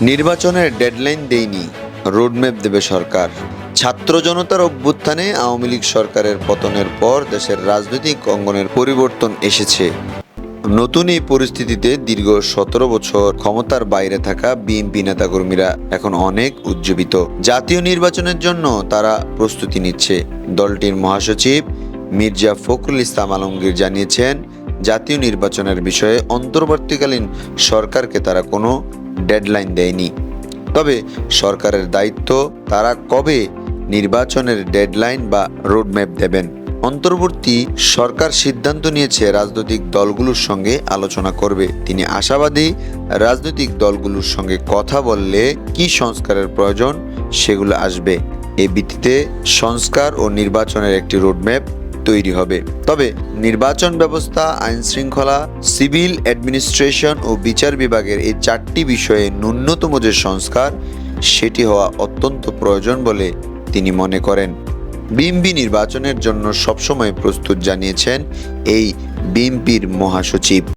নির্বাচনের ডেডলাইন দেয়নি রোডম্যাপ দেবে সরকার। ছাত্র জনতার অভ্যুত্থানে আওয়ামী লীগ সরকারের পতনের পর দেশের রাজনৈতিক অঙ্গনের পরিবর্তন এসেছে। নতুন এই পরিস্থিতিতে দীর্ঘ সতেরো বছর ক্ষমতার বাইরে থাকা বিএনপি নেতাকর্মীরা এখন অনেক উজ্জীবিত। জাতীয় নির্বাচনের জন্য তারা প্রস্তুতি নিচ্ছে। দলটির মহাসচিব মির্জা ফখরুল ইসলাম আলমগীর জানিয়েছেন, জাতীয় নির্বাচনের বিষয়ে অন্তর্বর্তীকালীন সরকারকে তারা কোনো ডেডলাইন দেয়নি। তবে সরকারের দায়িত্ব তারা কবে নির্বাচনের ডেডলাইন বা রোডম্যাপ দেবেন? অন্তর্বর্তী সরকার সিদ্ধান্ত নিয়েছে রাজনৈতিক দলগুলোর সঙ্গে আলোচনা করবে। তিনি আশাবাদী রাজনৈতিক দলগুলোর সঙ্গে কথা বললে কি সংস্কারের প্রয়োজন সেগুলো আসবে। এ ভিত্তিতে সংস্কার ও নির্বাচনের একটি রোডম্যাপ তৈরি হবে। তবে নির্বাচন ব্যবস্থা, আইন শৃঙ্খলা, সিভিল অ্যাডমিনিস্ট্রেশন ও বিচার বিভাগের এই চারটি বিষয়ে ন্যূনতম যে সংস্কার, সেটি হওয়া অত্যন্ত প্রয়োজন বলে তিনি মনে করেন। বিএমপি নির্বাচনের জন্য সবসময় প্রস্তুত জানিয়েছেন এই বিএমপির মহাসচিব।